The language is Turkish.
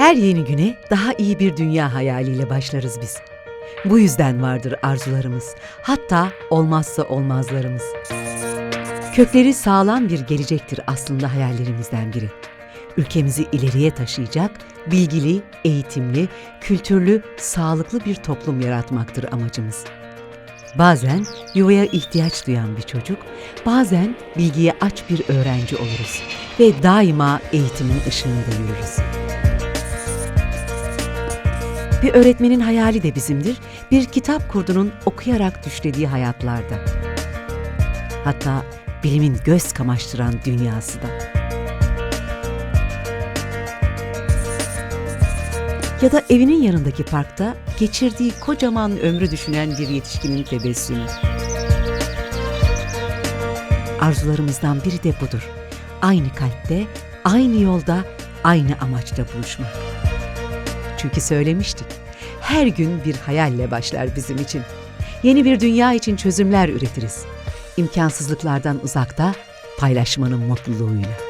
Her yeni güne daha iyi bir dünya hayaliyle başlarız biz. Bu yüzden vardır arzularımız, hatta olmazsa olmazlarımız. Kökleri sağlam bir gelecektir aslında hayallerimizden biri. Ülkemizi ileriye taşıyacak, bilgili, eğitimli, kültürlü, sağlıklı bir toplum yaratmaktır amacımız. Bazen yuvaya ihtiyaç duyan bir çocuk, bazen bilgiye aç bir öğrenci oluruz ve daima eğitimin ışığında yürürüz. Bir öğretmenin hayali de bizimdir, bir kitap kurdunun okuyarak düşlediği hayatlarda. Hatta bilimin göz kamaştıran dünyası da. Ya da evinin yanındaki parkta geçirdiği kocaman ömrü düşünen bir yetişkinin tebessümü. Arzularımızdan biri de budur. Aynı kalpte, aynı yolda, aynı amaçla buluşmak. Çünkü söylemiştik. Her gün bir hayalle başlar bizim için. Yeni bir dünya için çözümler üretiriz. İmkansızlıklardan uzakta, paylaşmanın mutluluğuyla.